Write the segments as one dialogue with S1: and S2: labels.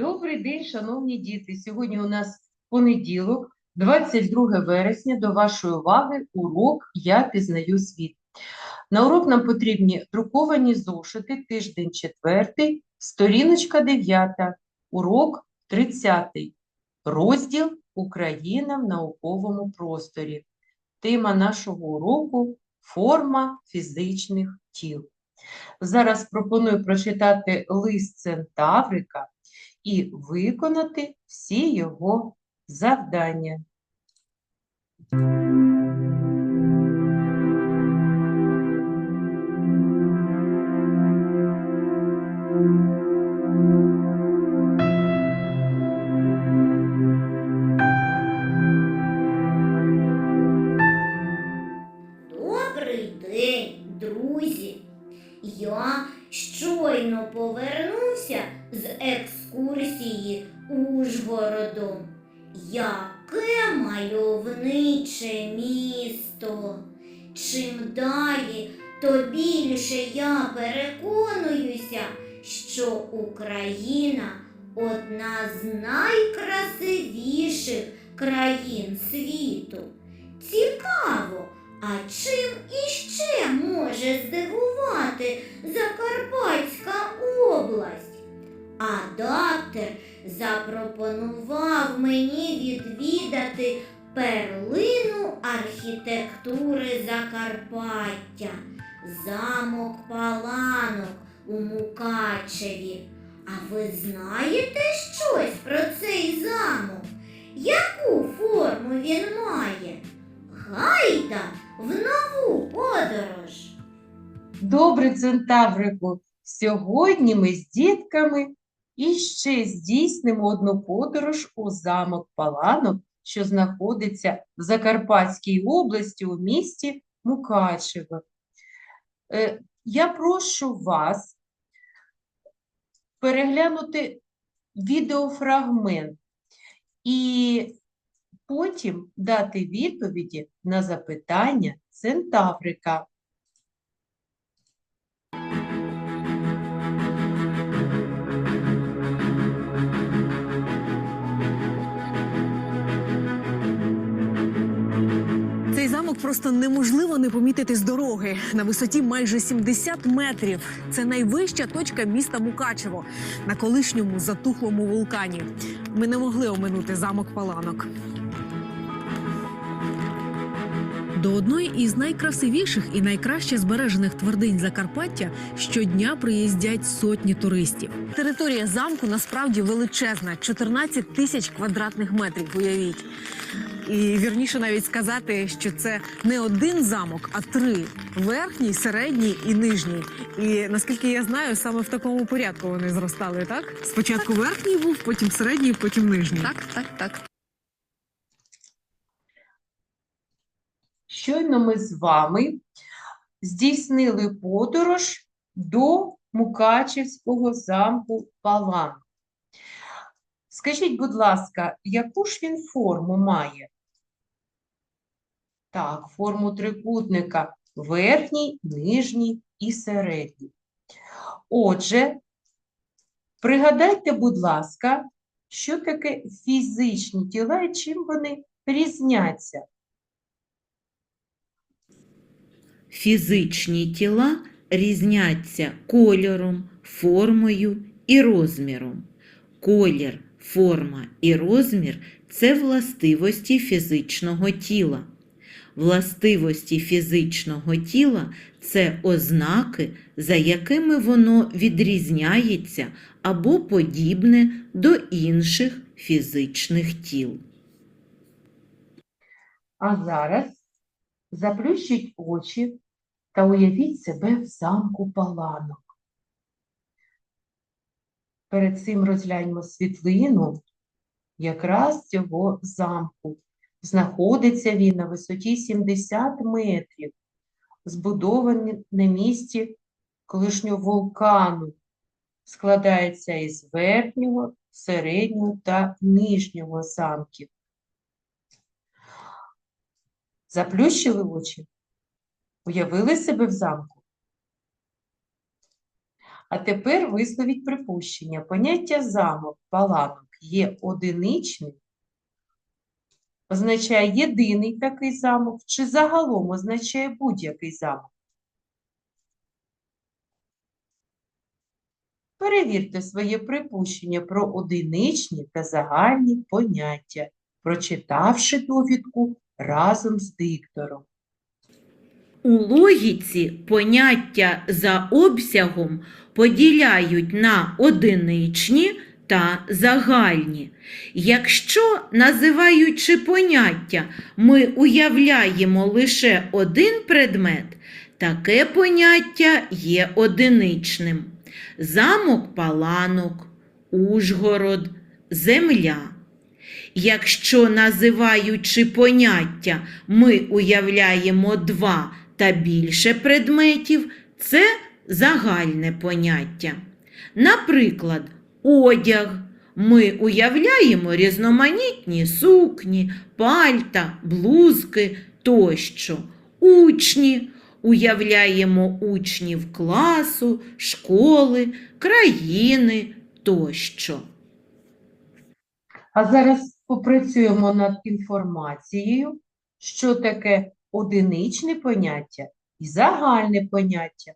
S1: Добрий день, шановні діти. Сьогодні у нас понеділок, 22 вересня. До вашої уваги урок Я пізнаю світ. На урок нам потрібні друковані зошити, тиждень 4, сторіночка 9, урок 30, розділ Україна в науковому просторі. Тема нашого уроку форма фізичних тіл. Зараз пропоную прочитати лист Центаврика і виконати всі його завдання.
S2: Ужгородом. Яке мальовниче місто! Чим далі, то більше я переконуюся, що Україна одна з найкрасивіших країн світу. Цікаво, а чим іще може здивувати Закарпатська область? Адаптер запропонував мені відвідати перлину архітектури Закарпаття, замок Паланок у Мукачеві. А ви знаєте щось про цей замок? Яку форму він має? Гайда в нову подорож.
S1: Добре, Центаврику, сьогодні ми з дітками іще здійснимо одну подорож у замок Паланок, що знаходиться в Закарпатській області у місті Мукачево. Е, Я прошу вас переглянути відеофрагмент і потім дати відповіді на запитання Центаврика.
S3: Замок просто неможливо не помітити з дороги на висоті майже 70 метрів. Це найвища точка міста Мукачево на колишньому затухлому вулкані. Ми не могли оминути замок Паланок. До одної із найкрасивіших і найкраще збережених твердинь Закарпаття щодня приїздять сотні туристів. Територія замку насправді величезна 14 тисяч квадратних метрів. Уявіть. І вірніше навіть сказати, що це не один замок, а три: верхній, середній і нижній. І наскільки я знаю, саме в такому порядку вони зростали, так? Спочатку верхній був, потім середній, потім нижній. Так, так, так.
S1: Щойно ми з вами здійснили подорож до Мукачівського замку Палан. Скажіть, будь ласка, яку ж він форму має? Так, форму трикутника верхній, нижній і середній. Отже, пригадайте, будь ласка, що таке фізичні тіла і чим вони різняться?
S4: Фізичні тіла різняться кольором, формою і розміром. Колір, форма і розмір це властивості фізичного тіла. Властивості фізичного тіла це ознаки, за якими воно відрізняється або подібне до інших фізичних тіл.
S1: А зараз заплющіть очі та уявіть себе в замку Паланок. Перед цим розгляньмо світлину якраз цього замку. Знаходиться він на висоті 70 метрів, збудований на місці колишнього вулкану. Складається із верхнього, середнього та нижнього замків. Заплющили очі? Уявили себе в замку? А тепер висловіть припущення. Поняття замок, паланок є одиничним, означає єдиний такий замок, чи загалом означає будь-який замок. Перевірте своє припущення про одиничні та загальні поняття, прочитавши довідку разом з диктором.
S4: У логіці поняття за обсягом поділяють на одиничні та загальні. Якщо, називаючи поняття, ми уявляємо лише один предмет, таке поняття є одиничним. Замок Паланок, Ужгород, земля. Якщо, називаючи поняття, ми уявляємо два та більше предметів, це загальне поняття. Наприклад, одяг. Ми уявляємо різноманітні сукні, пальта, блузки тощо. Учні. Уявляємо учнів класу, школи, країни тощо.
S1: А зараз попрацюємо над інформацією, що таке одиничне поняття і загальне поняття.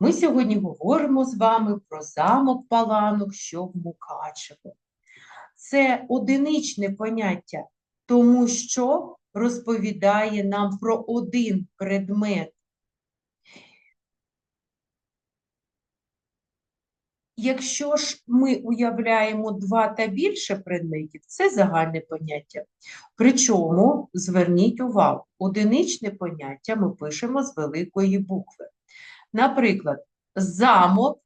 S1: Ми сьогодні говоримо з вами про замок Паланок, що в Мукачево. Це одиничне поняття, тому що розповідає нам про один предмет. Якщо ж ми уявляємо два та більше предметів, це загальне поняття. Причому, зверніть увагу, одиничне поняття ми пишемо з великої букви. Наприклад, замок.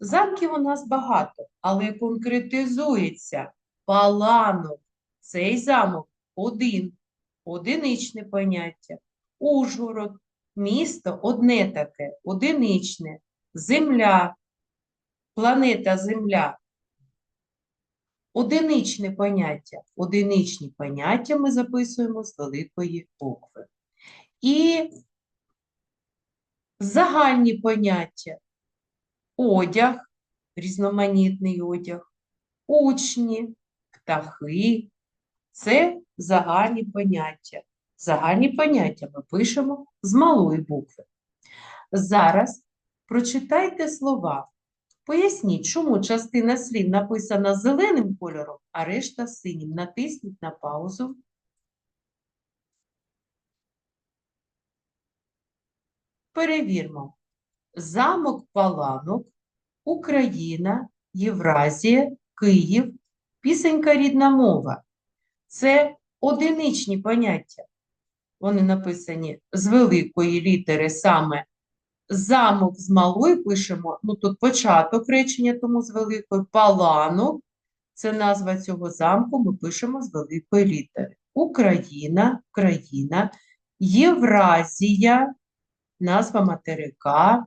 S1: Замків у нас багато, але конкретизується паланок. Цей замок один, одиничне поняття. Ужгород, місто одне таке, одиничне, земля, планета Земля. Одиничне поняття. Одиничні поняття ми записуємо з великої букви. І загальні поняття. Одяг, різноманітний одяг, учні, птахи. Це загальні поняття. Загальні поняття ми пишемо з малої букви. Зараз прочитайте слова. Поясніть, чому частина слів написана зеленим кольором, а решта синім. Натисніть на паузу. Перевірмо. Замок Паланок, Україна, Євразія, Київ, пісенька рідна мова. Це одиничні поняття. Вони написані з великої літери саме Замок з малої пишемо, ну тут початок речення, тому з великої. Паланок це назва цього замку, ми пишемо з великої літери. Україна, країна, Євразія, назва материка,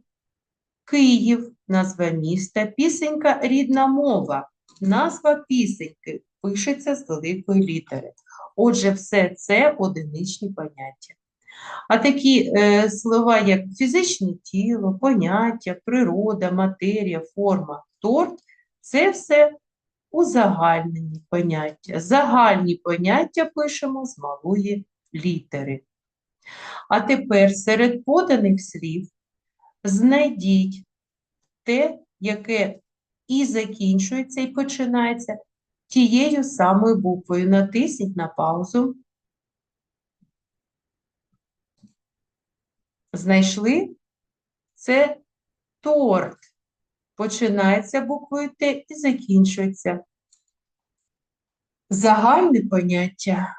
S1: Київ, назва міста, пісенька рідна мова, назва пісеньки пишеться з великої літери. Отже, все це одиничні поняття. А такі е, слова, як фізичне тіло, поняття, природа, матерія, форма, торт це все узагальнені поняття. Загальні поняття пишемо з малої літери. А тепер серед поданих слів знайдіть те, яке і закінчується, і починається тією самою буквою. Натисніть на паузу. Знайшли? Це торт. Починається буквою Т і закінчується. Загальне поняття.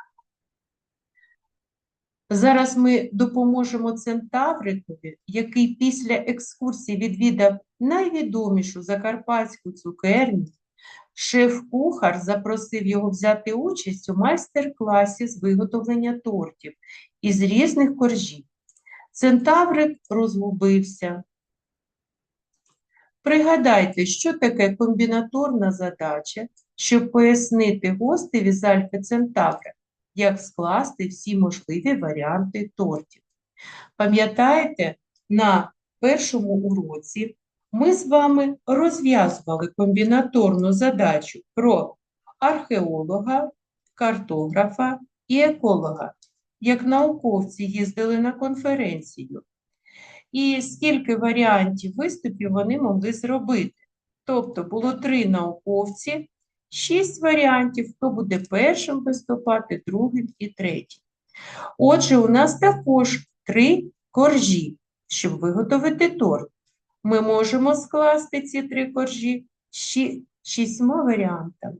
S1: Зараз ми допоможемо центаврикові, який після екскурсії відвідав найвідомішу закарпатську цукерню. Шеф-кухар запросив його взяти участь у майстер-класі з виготовлення тортів із різних коржів. Центаврик розгубився. Пригадайте, що таке комбінаторна задача, щоб пояснити гостеві з Альфа Центавра, як скласти всі можливі варіанти тортів. Пам'ятаєте, на першому уроці ми з вами розв'язували комбінаторну задачу про археолога, картографа і еколога, як науковці їздили на конференцію. І скільки варіантів виступів вони могли зробити. Тобто було три науковці, шість варіантів, хто буде першим виступати, другим і третім. Отже, у нас також три коржі, щоб виготовити торт. Ми можемо скласти ці три коржі ші- шістьма варіантами.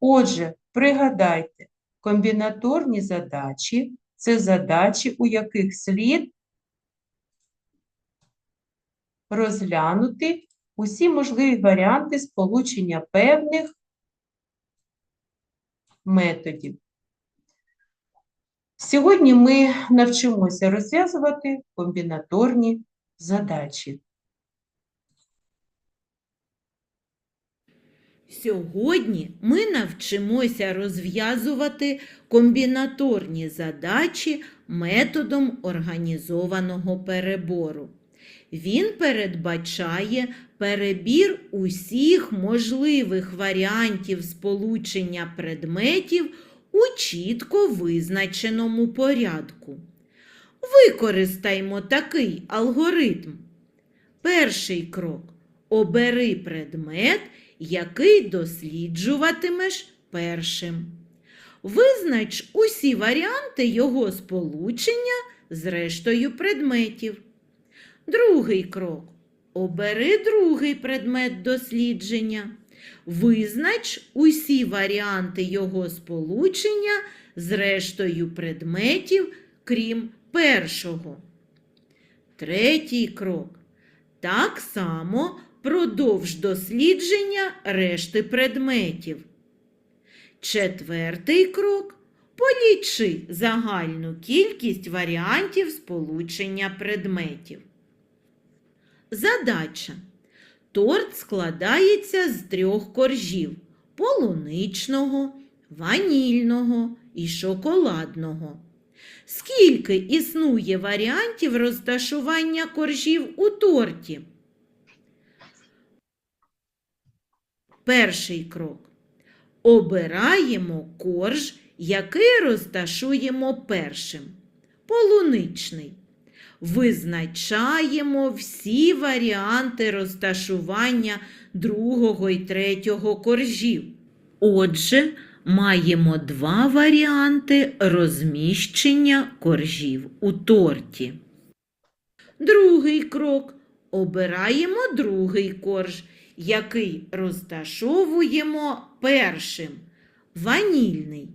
S1: Отже, пригадайте, комбінаторні задачі це задачі, у яких слід розглянути усі можливі варіанти сполучення певних методів. Сьогодні ми навчимося розв'язувати комбінаторні задачі.
S4: Сьогодні ми навчимося розв'язувати комбінаторні задачі методом організованого перебору. Він передбачає перебір усіх можливих варіантів сполучення предметів у чітко визначеному порядку. Використаймо такий алгоритм. Перший крок обери предмет, який досліджуватимеш першим. Визнач усі варіанти його сполучення з рештою предметів. Другий крок. Обери другий предмет дослідження. Визнач усі варіанти його сполучення з рештою предметів, крім першого. Третій крок. Так само продовж дослідження решти предметів. Четвертий крок. Полічи загальну кількість варіантів сполучення предметів. Задача. Торт складається з трьох коржів полуничного, ванільного і шоколадного. Скільки існує варіантів розташування коржів у торті? Перший крок. Обираємо корж, який розташуємо першим. Полуничний. Визначаємо всі варіанти розташування другого і третього коржів. Отже, маємо два варіанти розміщення коржів у торті. Другий крок. Обираємо другий корж, який розташовуємо першим. Ванільний.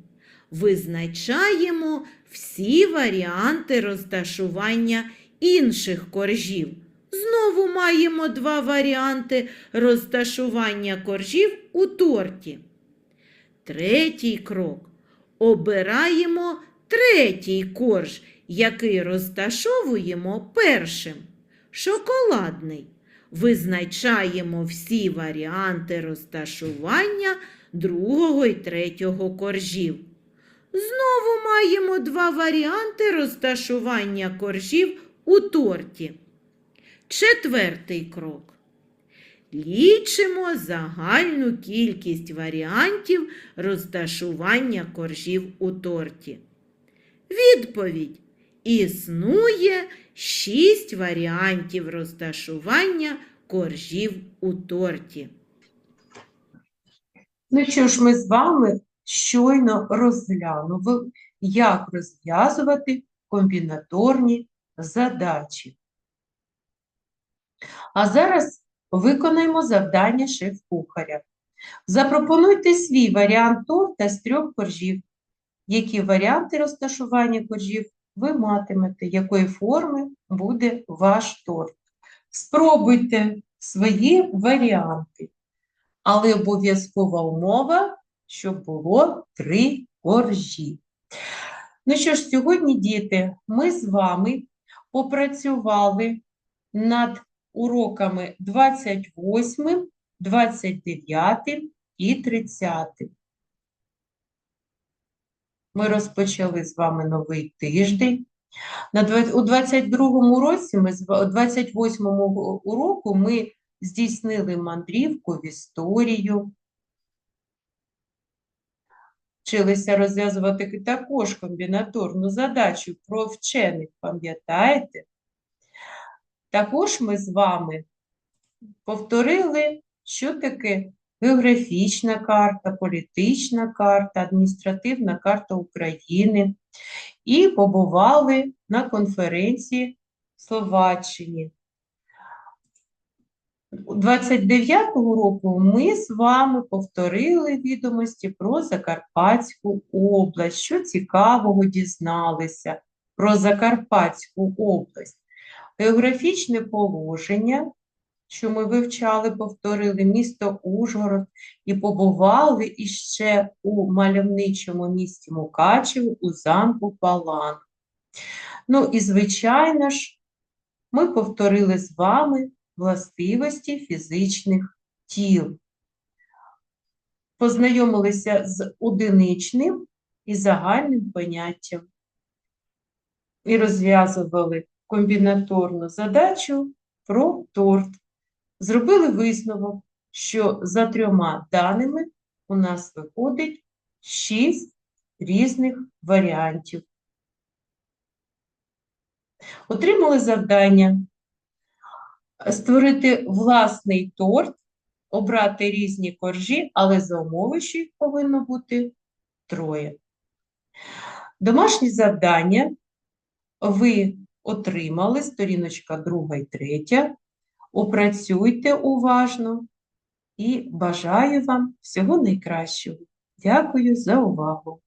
S4: Визначаємо всі варіанти розташування інших коржів. Знову маємо два варіанти розташування коржів у торті. Третій крок. Обираємо третій корж, який розташовуємо першим. Шоколадний. Визначаємо всі варіанти розташування другого і третього коржів. Знову маємо два варіанти розташування коржів у торті. Четвертий крок. Лічимо загальну кількість варіантів розташування коржів у торті. Відповідь. Існує шість варіантів розташування коржів у торті.
S1: Ну що ж, ми з вами щойно розглянули, як розв'язувати комбінаторні задачі. А зараз виконаємо завдання шеф-кухаря. Запропонуйте свій варіант торта з трьох коржів. Які варіанти розташування коржів ви матимете, якої форми буде ваш торт. Спробуйте свої варіанти, але обов'язкова умова, щоб було три коржі. Ну що ж, сьогодні, діти, ми з вами попрацювали над уроками 28, 29 і 30. Ми розпочали з вами новий тиждень. На у 22-му році, ми з у 28-му уроку ми здійснили мандрівку в історію. Вчилися розв'язувати також комбінаторну задачу про вчених, пам'ятаєте? Також ми з вами повторили, що таке географічна карта, політична карта, адміністративна карта України і побували на конференції в Словаччині. 29-го року ми з вами повторили відомості про Закарпатську область. Що цікавого дізналися про Закарпатську область? Географічне положення, що ми вивчали, повторили місто Ужгород і побували іще у мальовничому місті Мукачево у замку Палан. Ну і, звичайно ж, ми повторили з вами властивості фізичних тіл. Познайомилися з одиничним і загальним поняттям і розв'язували комбінаторну задачу про торт. Зробили висновок, що за трьома даними у нас виходить шість різних варіантів. Отримали завдання створити власний торт, обрати різні коржі, але за умови, що їх повинно бути троє. Домашні завдання ви отримали, сторіночка друга і третя. Опрацюйте уважно і бажаю вам всього найкращого. Дякую за увагу!